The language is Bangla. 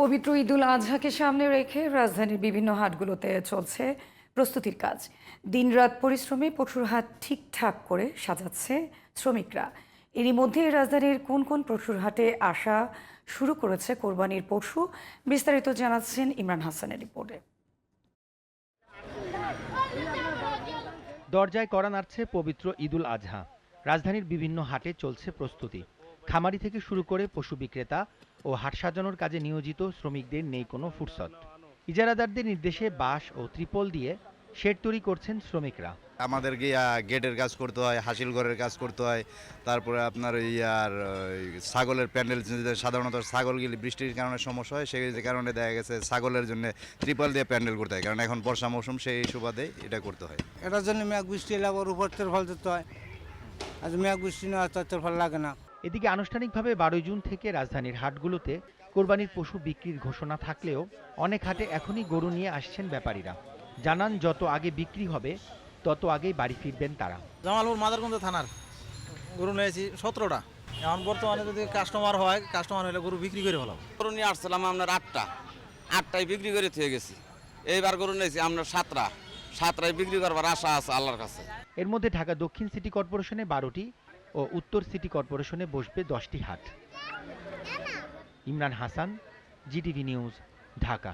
পবিত্র ঈদুল আজহাকে সামনে রেখে রাজধানীর বিভিন্ন হাটগুলোতে চলছে প্রস্তুতির কাজ। দিনরাত পরিশ্রমে পশুর হাট ঠিকঠাক করে সাজাচ্ছে শ্রমিকরা। এরই মধ্যে রাজধানীর কোন কোন পশুর হাটে আসা শুরু করেছে কোরবানির পশু, বিস্তারিত জানাচ্ছেন ইমরান হাসানের রিপোর্টে। দরজায় করা নাড়ছে পবিত্র ঈদুল আজহা। রাজধানীর বিভিন্ন হাটে চলছে প্রস্তুতি। খামারি থেকে শুরু করে পশু বিক্রেতা ও হাট সাজানোর কাজে নিয়োজিত শ্রমিকদের নেই কোনো ফুরসত। ইজারাদারদের নির্দেশে বাঁশ ও ত্রিপল দিয়ে শেড তৈরি করছেন শ্রমিকরা। আমাদের গিয়া গেটের কাজ করতে হয় হাসিল ঘরের কাজ করতে হয় তারপরে আপনার ওই আর ছাগলের প্যান্ডেল সাধারণত ছাগলগুলি বৃষ্টির কারণে সমস্যা হয় সেই কারণে দেখা গেছে ছাগলের জন্য ত্রিপল দিয়ে প্যান্ডেল করতে হয় কারণ এখন বর্ষা মৌসুম সেই সুবাদে এটা করতে হয়। এটার জন্য মেঘ বৃষ্টি এলে আবার উপর ফল দিতে হয়। আজ মেঘ বৃষ্টি না তার ফল লাগে না। এদিকে আনুষ্ঠানিকভাবে বারোই জুন থেকে রাজধানীর হাটগুলোতে কোরবানির পশু বিক্রির ঘোষণা থাকলেও অনেক হাটে এখনই গরু নিয়ে আসছেন ব্যাপারীরা। জানান যত আগে বিক্রি হবে তত আগেই বাড়ি ফিরবেন তারা। জামালপুর মাদারগঞ্জ থানার গরু নিয়েছি সতেরোটা। এখন বর্তমানে যদি কাস্টমার হয় কাস্টমার হলে গরু বিক্রি করে ফেলাম গরু নিয়ে আসছিলাম আপনার আটটা। আটটায় বিক্রি করে থেকে গেছি। এইবার গরু নিয়েছি আপনার সাতটা। সাতটায় বিক্রি করবার আশা আছে আল্লাহর কাছে। এর মধ্যে ঢাকা দক্ষিণ সিটি কর্পোরেশনে বারোটি ও উত্তর সিটি কর্পোরেশনে বসবে দশটি হাট। Imran Hasan GTV news Dhaka.